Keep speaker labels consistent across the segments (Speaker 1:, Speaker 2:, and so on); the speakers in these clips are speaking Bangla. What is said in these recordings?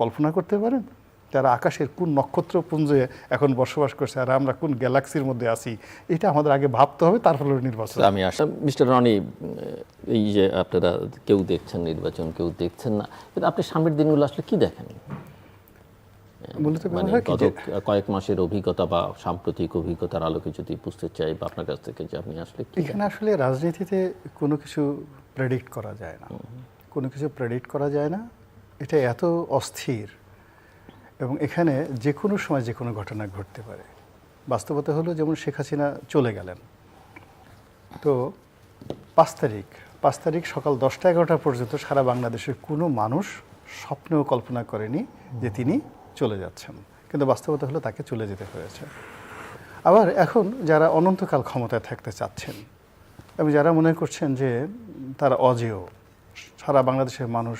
Speaker 1: কল্পনা করতে পারেন? তারা আকাশের কোন নক্ষত্রপুঞ্জে এখন বসবাস করছে আর আমরা কোন গ্যালাক্সির মধ্যে আছি এটা আমাদের আগে ভাবতে হবে তারপরে নির্বাচন।
Speaker 2: আমি আসা মিস্টার রনি এই যে আপনারা কেউ দেখছেন নির্বাচন কেউ দেখছেন না কিন্তু আপনি সামনের দিনগুলো আসলে কি দেখেন? মানে গত কয়েক মাসের অভিজ্ঞতা বা সাম্প্রতিক অভিজ্ঞতার আলোকে যদি বুঝতে চাই বা আপনার কাছ থেকে যে আপনি আসলে
Speaker 1: এখানে আসলে রাজনীতিতে কোনো কিছু প্রেডিক্ট করা যায় না। কোনো কিছু প্রেডিক্ট করা যায় না। এটা এত অস্থির এবং এখানে যে কোনো সময় যে কোনো ঘটনা ঘটতে পারে। বাস্তবতা হলো যেমন শেখ হাসিনা চলে গেলেন। তো পাঁচ তারিখ পাঁচ তারিখ সকাল দশটা এগারোটা পর্যন্ত সারা বাংলাদেশের কোনো মানুষ স্বপ্নেও কল্পনা করেনি যে তিনি চলে যাচ্ছেন। কিন্তু বাস্তবতা হলো তাকে চলে যেতে হয়েছে। আবার এখন যারা অনন্তকাল ক্ষমতায় থাকতে চাচ্ছেন এবং যারা মনে করছেন যে তারা অজেয়, সারা বাংলাদেশের মানুষ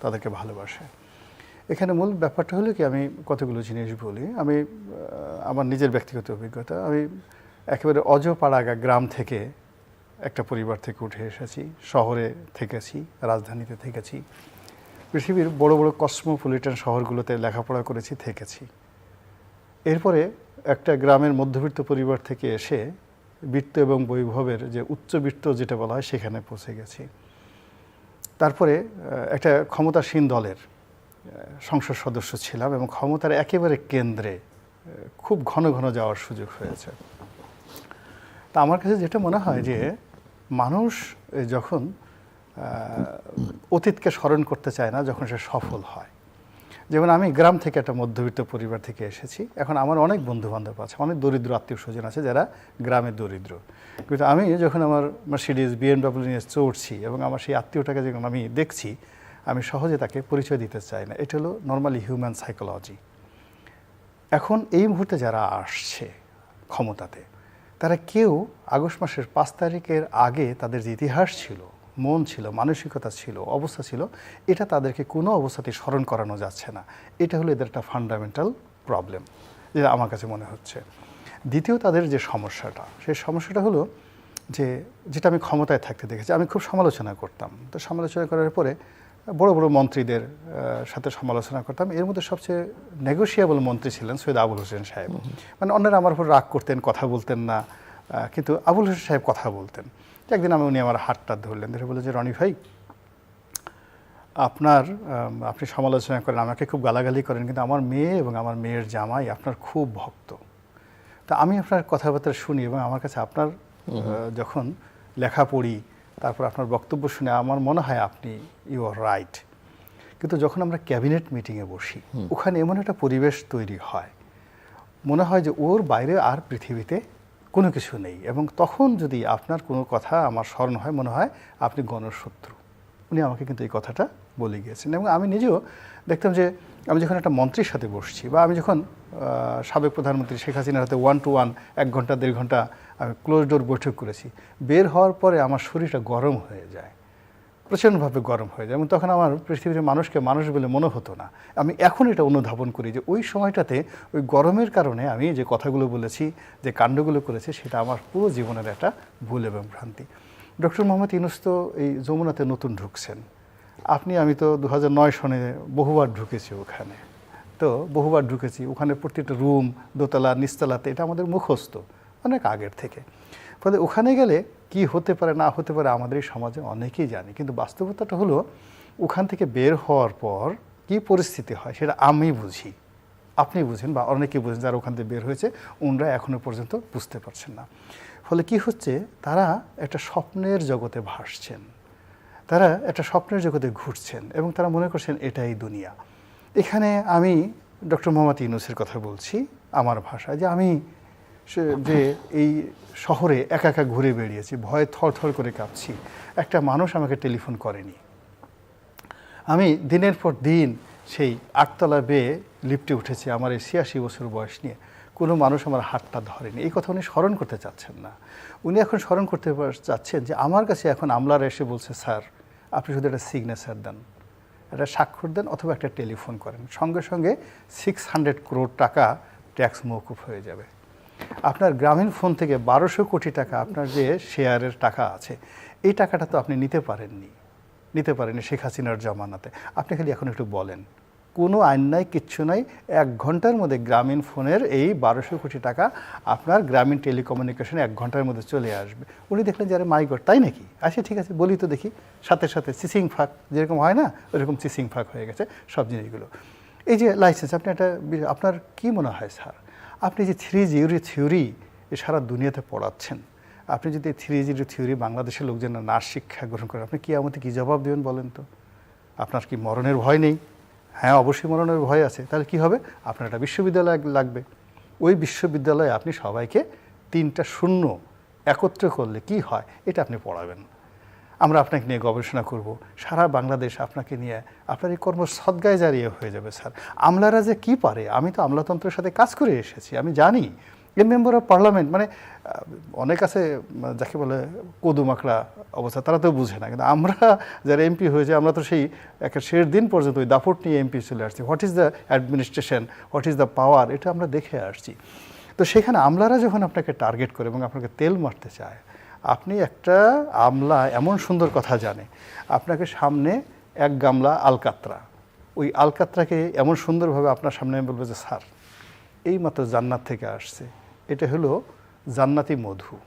Speaker 1: তাদেরকে ভালোবাসে। এখানে মূল ব্যাপারটা হলো কি, আমি কতগুলো জিনিস বলি। আমি আমার নিজের ব্যক্তিগত অভিজ্ঞতা। আমি একেবারে অজপাড়াগা গ্রাম থেকে একটা পরিবার থেকে উঠে এসেছি। শহরে থেকেছি, রাজধানীতে থেকেছি। পৃথিবীর বড় বড় কসমোপলিটন শহরগুলোতে লেখাপড়া করেছি, থেকেছি। এরপরে একটা গ্রামের মধ্যবিত্ত পরিবার থেকে এসে বৃত্ত এবং বৈভবের যে উচ্চবিত্ত যেটা বলা হয়, সেখানে পৌঁছে গেছি। তারপরে একটা ক্ষমতাসীন দলের সংসদ সদস্য ছিলাম এবং ক্ষমতার একেবারে কেন্দ্রে খুব ঘন ঘন যাওয়ার সুযোগ হয়েছে। তা আমার কাছে যেটা মনে হয় যে, মানুষ যখন অতীতকে স্মরণ করতে চায় না, যখন সে সফল হয় যেমন আমি গ্রাম থেকে একটা মধ্যবিত্ত পরিবার থেকে এসেছি। এখন আমার অনেক বন্ধু বান্ধব আছে, অনেক দরিদ্র আত্মীয় স্বজন আছে যারা গ্রামে দরিদ্র। কিন্তু আমি যখন আমার মার্সিডিজ বিএমডব্লিউ নিয়ে চড়ছি এবং আমার সেই আত্মীয়টাকে যখন আমি দেখছি, আমি সহজে তাকে পরিচয় দিতে চাই না। এটা হলো নর্মালি হিউম্যান সাইকোলজি এখন এই মুহূর্তে যারা আসছে ক্ষমতাতে, তারা কেউ আগস্ট মাসের পাঁচ তারিখের আগে তাদের যে ইতিহাস ছিল মন ছিল মানসিকতা ছিল অবস্থা ছিল এটা তাদেরকে কোনো অবস্থাতেই স্মরণ করানো যাচ্ছে না। এটা হলো এদের একটা ফান্ডামেন্টাল প্রবলেম যেটা আমার কাছে মনে হচ্ছে। দ্বিতীয় তাদের যে সমস্যাটা সেই সমস্যাটা হলো যে যেটা আমি ক্ষমতায় থাকতে দেখেছি আমি খুব সমালোচনা করতাম। তো সমালোচনা করার পরে বড় বড় মন্ত্রীদের সাথে সমালোচনা করতাম। এর মধ্যে সবচেয়ে নেগোশিয়েবল মন্ত্রী ছিলেন সৈয়দ আবুল হোসেন সাহেব। মানে অন্যরা আমার উপর রাগ করতেন কথা বলতেন না। কিন্তু আবুল হোসেন সাহেব কথা বলতেন। একদিন আমি উনি আমার হাতটা ধরলেন ধরে বলে যে রনি ভাই আপনার আপনি সমালোচনা করেন আমাকে খুব গালাগালি করেন কিন্তু আমার মেয়ে এবং আমার মেয়ের জামাই আপনার খুব ভক্ত। তা আমি আপনার কথাবার্তা শুনি এবং আমার কাছে আপনার যখন লেখা পড়ি তারপর আপনার বক্তব্য শুনে আমার মনে হয় আপনি ইউ আর রাইট কিন্তু যখন আমরা ক্যাবিনেট মিটিংয়ে বসি ওখানে এমন একটা পরিবেশ তৈরি হয়। মনে হয় যে ওর বাইরে আর পৃথিবীতে কোনো কিছু নেই এবং তখন যদি আপনার কোনো কথা আমার স্মরণ হয়, মনে হয় আপনি গণশত্রু। উনি আমাকে কিন্তু এই কথাটা বলে গিয়েছেন এবং আমি নিজেও দেখতাম যে আমি যখন একটা মন্ত্রীর সাথে বসছি বা আমি যখন সাবেক প্রধানমন্ত্রী শেখ হাসিনার হাতে ওয়ান টু ওয়ান এক ঘণ্টা, দেড় ঘণ্টা আমি ক্লোজ ডোর বৈঠক করেছি, বের হওয়ার পরে আমার শরীরটা গরম হয়ে যায়। প্রচণ্ডভাবে গরম হয়ে যায়। এবং তখন আমার পৃথিবীর মানুষকে মানুষ বলে মনে হতো না। আমি এখন এটা অনুধাবন করি যে ওই সময়টাতে ওই গরমের কারণে আমি যে কথাগুলো বলেছি, যে কাণ্ডগুলো করেছি, সেটা আমার পুরো জীবনের একটা ভুল এবং ভ্রান্তি। ডক্টর মোহাম্মদ ইউনুস তো এই যমুনাতে নতুন ঢুকছেন। আপনি, আমি তো দু সনে বহুবার ঢুকেছি ওখানে। তো বহুবার ঢুকেছি। ওখানে প্রত্যেকটা রুম, দোতলা, নিচতলাতে এটা আমাদের মুখস্থ, অনেক আগের থেকে। ফলে ওখানে গেলে কি হতে পারে, না হতে পারে আমাদের এই সমাজে অনেকেই জানি। কিন্তু বাস্তবতাটা হলো, ওখান থেকে বের হওয়ার পর কি পরিস্থিতি হয় সেটা আমি বুঝি। আপনি বুঝেন বা অনেকেই বুঝেন যারা ওখান থেকে বের হয়েছে ওনরা এখনও পর্যন্ত বুঝতে পারছেন না। ফলে কি হচ্ছে, তারা একটা স্বপ্নের জগতে ভাসছেন। তারা একটা স্বপ্নের জগতে ঘুরছেন এবং তারা মনে করছেন, এটাই দুনিয়া। এখানে আমি ডক্টর মোহাম্মদ ইউনুসের কথা বলছি, আমার ভাষায়, যে আমি সে- যে এই শহরে একা একা ঘুরে বেরিয়েছি ভয়ে থর থর করে কাঁপছি। একটা মানুষ আমাকে টেলিফোন করেনি। আমি দিনের পর দিন সেই আটতলা বেয়ে লিফটে উঠেছি, আমার এই ছিয়াশি বছর বয়স নিয়ে। কোনো মানুষ আমার হাতটা ধরেনি। এই কথা উনি স্মরণ করতে চাচ্ছেন না। উনি এখন স্মরণ করতে চাচ্ছেন যে আমার কাছে এখন আমলারা এসে বলছে, স্যার, আপনি শুধু একটা সিগনেচার দেন। একটা স্বাক্ষর দেন অথবা একটা টেলিফোন করেন। সঙ্গে সঙ্গে সিক্স হান্ড্রেড ক্রোড টাকা ট্যাক্স মৌকুফ হয়ে যাবে। আপনার গ্রামীণ ফোন থেকে বারোশো কোটি টাকা আপনার যে শেয়ারের টাকা আছে, এই টাকাটা তো আপনি নিতে পারেননি। নিতে পারেননি শেখ হাসিনার জমানাতে। আপনি খালি এখন একটু বলেন, কোনো আইন নাই, কিচ্ছু নাই, এক ঘণ্টার মধ্যে গ্রামীণ ফোনের এই বারোশো কোটি টাকা আপনার গ্রামীণ টেলিকমিউনিকেশনে এক ঘণ্টার মধ্যে চলে আসবে। উনি দেখলেন যে, আরে মাই গড, তাই নাকি? আচ্ছা ঠিক আছে, বলি তো দেখি। সাথে সাথে সিসিং ফাঁক, যেরকম হয় না, ওরকম চিসিং ফাঁক হয়ে গেছে, সব জিনিসগুলো। এই যে লাইসেন্স আপনি একটা, আপনার কি মনে হয় স্যার আপনি যে থ্রি জিওরি থিওরি এ সারা দুনিয়াতে পড়াচ্ছেন, আপনি যদি থ্রি জিরো থিওরি বাংলাদেশের লোকজন না শিক্ষা গ্রহণ করেন আপনি কি আমাকে কী জবাব দেবেন বলেন তো? আপনার কি মরণের ভয় নেই? হ্যাঁ অবশ্যই মরণের ভয় আছে। তাহলে কি হবে? আপনার একটা বিশ্ববিদ্যালয় লাগবে। ওই বিশ্ববিদ্যালয়ে আপনি সবাইকে তিনটা শূন্য একত্র করলে কি হয়? এটা আপনি পড়াবেন। আমরা আপনাকে নিয়ে গবেষণা করব। সারা বাংলাদেশ আপনাকে নিয়ে আপনার এই কর্ম সদ্গায় জারিয়ে হয়ে যাবে, স্যার। আমলারা যে কি পারে? আমি তো আমলাতন্ত্রের সাথে কাজ করে এসেছি, আমি জানি। এ মেম্বার অফ পার্লামেন্ট মানে অনেক আছে, যাকে বলে কদুমাকড়া অবস্থা, তারা তো বুঝে না। কিন্তু আমরা যারা এমপি হয়েছে আমরা তো সেই একটা শেষ দিন পর্যন্ত ওই দাপট নিয়ে এমপি চলে আসছি। What is the administration what is the power এটা আমরা দেখে আসছি। তো সেখানে আমলারা যখন আপনাকে টার্গেট করে এবং আপনাকে তেল মারতে চায় আপনি একটা আমলা এমন সুন্দর কথা জানে। আপনাকে সামনে এক গামলা আলকাত্রা। ওই আলকাত্রাকে এমন সুন্দরভাবে আপনার সামনে বলবে যে, স্যার এই মাত্র জান্নাত থেকে আসছে। এটা হলো জান্নাতি মধু।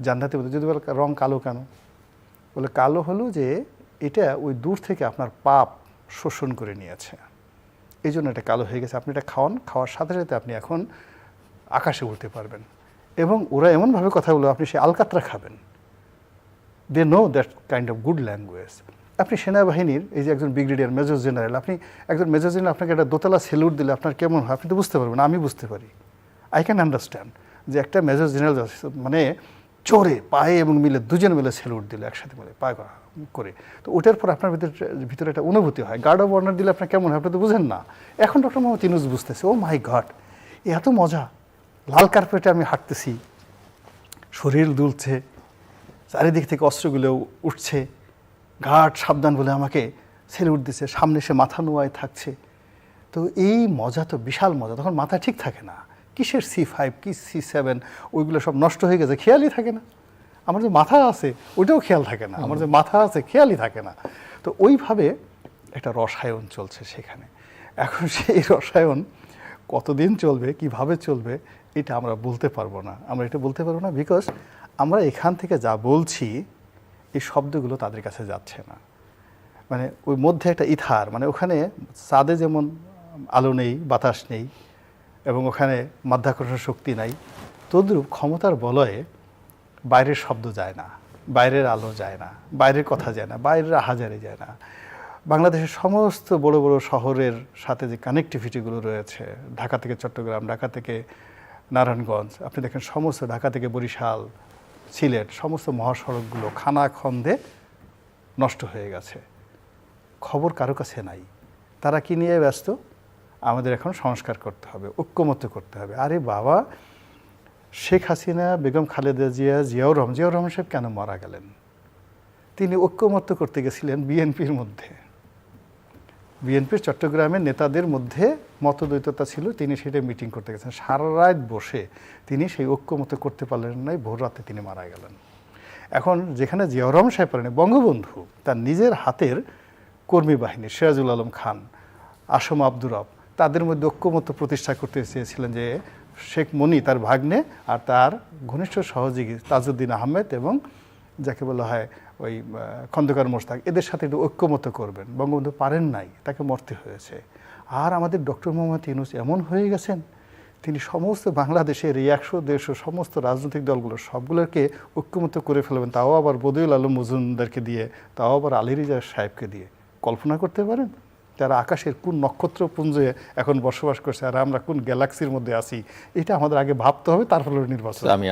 Speaker 1: জান্নাতি মধু, যদি বলে রং কালো কেন? বলে কালো হলো যে, এটা ওই দূর থেকে আপনার পাপ শোষণ করে নিয়েছে। এই জন্য এটা কালো হয়ে গেছে। আপনি এটা খাওয়ান, খাওয়ার সাথে সাথে আপনি এখন আকাশে উঠতে পারবেন। এবং ওরা এমনভাবে কথা বলবে আপনি সে আলকাতরা খাবেন। They know that kind of good language আপনি সেনাবাহিনীর, এই যে একজন ব্রিগেডিয়ার, মেজর জেনারেল, আপনি একজন মেজর জেনারেল আপনাকে একটা দোতলা সেলুট দিলে আপনার কেমন হয়? আপনি তো বুঝতে পারবেন আমি বুঝতে পারি। আই ক্যান আন্ডারস্ট্যান্ড যে একটা মেজর জেনারেল মানে চোরে পায়ে এবং মিলে, দুজন মিলে সেলুট দিলে, একসাথে মিলে, পায়ে করে। তো ওটার পর আপনার ভিতরে ভিতরে একটা অনুভূতি হয়। গার্ড অফ অনার দিলে আপনার কেমন হয়? আপনি তো বুঝেন না। এখন ডক্টর মোহাম্মদ ইনুজ বুঝতেছে ও মাই গড এত মজা। লাল কার্পেটে আমি হাঁটতেছি। শরীর দুলছে চারিদিক থেকে অস্ত্রগুলো উঠছে। ঘাট সাবধান বলে আমাকে সেলুট উঠতেছে সামনে সে মাথা নোয়ায় থাকছে। তো এই মজা তো বিশাল মজা তখন মাথা ঠিক থাকে না। কিসের সি ফাইভ কি সি সেভেন ওইগুলো সব নষ্ট হয়ে গেছে খেয়ালই থাকে না। আমার যে মাথা আছে ওইটাও খেয়াল থাকে না। আমার যে মাথা আছে খেয়ালই থাকে না। তো ওইভাবে একটা রসায়ন চলছে সেখানে। এখন সেই রসায়ন কতদিন চলবে কীভাবে চলবে এটা আমরা বলতে পারব না। আমরা এটা বলতে পারব না বিকজ আমরা এখান থেকে যা বলছি, এই শব্দগুলো তাদের কাছে যাচ্ছে না। মানে ওই মধ্যে একটা ইথার মানে ওখানে চাঁদে যেমন আলো নেই, বাতাস নেই, এবং ওখানে মাধ্যাকর্ষণ শক্তি নাই, তদ্রূপ ক্ষমতার বলয়ে বাইরের শব্দ যায় না, বাইরের আলো যায় না, বাইরের কথা যায় না, বাইরের আহাজারে যায় না। বাংলাদেশের সমস্ত বড় বড় শহরের সাথে যে কানেকটিভিটিগুলো রয়েছে, ঢাকা থেকে চট্টগ্রাম, ঢাকা থেকে নারায়ণগঞ্জ। আপনি দেখেন সমস্ত ঢাকা থেকে বরিশাল, সিলেট, সমস্ত মহাসড়কগুলো খানা খন্দে নষ্ট হয়ে গেছে। খবর কারও কাছে নাই। তারা কি নিয়ে ব্যস্ত? আমাদের এখন সংস্কার করতে হবে, ঐক্যমত্য করতে হবে। আরে বাবা, শেখ হাসিনা, বেগম খালেদা জিয়া, জিয়াউর রহমান জিয়াউর রহমান সাহেব কেন মারা গেলেন? তিনি ঐক্যমত্য করতে গেছিলেন বিএনপির মধ্যে। বিএনপির চট্টগ্রামের নেতাদের মধ্যে মতদ্বৈততা ছিল, তিনি সেটা মিটিং করতে গেছেন। সারা রাত বসে তিনি সেই ঐক্যমত করতে পারলেন নাই, ভোর রাতে তিনি মারা গেলেন। এখন যেখানে জিয়াউর রহমান সাহেব পারেন বঙ্গবন্ধু, তার নিজের হাতের কর্মী বাহিনী, সিরাজুল আলম খান, আসম আব্দুর রব, তাদের মধ্যে ঐক্যমত্য প্রতিষ্ঠা করতে চেয়েছিলেন যে শেখ মনি তার ভাগ্নে আর তার ঘনিষ্ঠ সহযোগী তাজউদ্দিন আহমেদ এবং যাকে বলা হয় ওই খন্দকার মোশতাক, এদের সাথে একটু ঐক্যমত করবেন। বঙ্গবন্ধু পারেন নাই, তাকে মরতে হয়েছে। আর আমাদের ডক্টর মোহাম্মদ ইউনুস এমন হয়ে গেছেন, তিনি সমস্ত বাংলাদেশের এই একশো দেড়শো সমস্ত রাজনৈতিক দলগুলো সবগুলোকে ঐক্যমত করে ফেলবেন। তাও আবার বদিউল আলম মজুমদারকে দিয়ে, তাও আবার আলিরিজা সাহেবকে দিয়ে। কল্পনা করতে পারেন? তারা আকাশের কোন নক্ষত্রপুঞ্জে এখন বসবাস করছে আর আমরা কোন গ্যালাক্সির মধ্যে আছি, এটা আমাদের আগে ভাবতে হবে, তারপরে নির্বাচন।
Speaker 2: আমি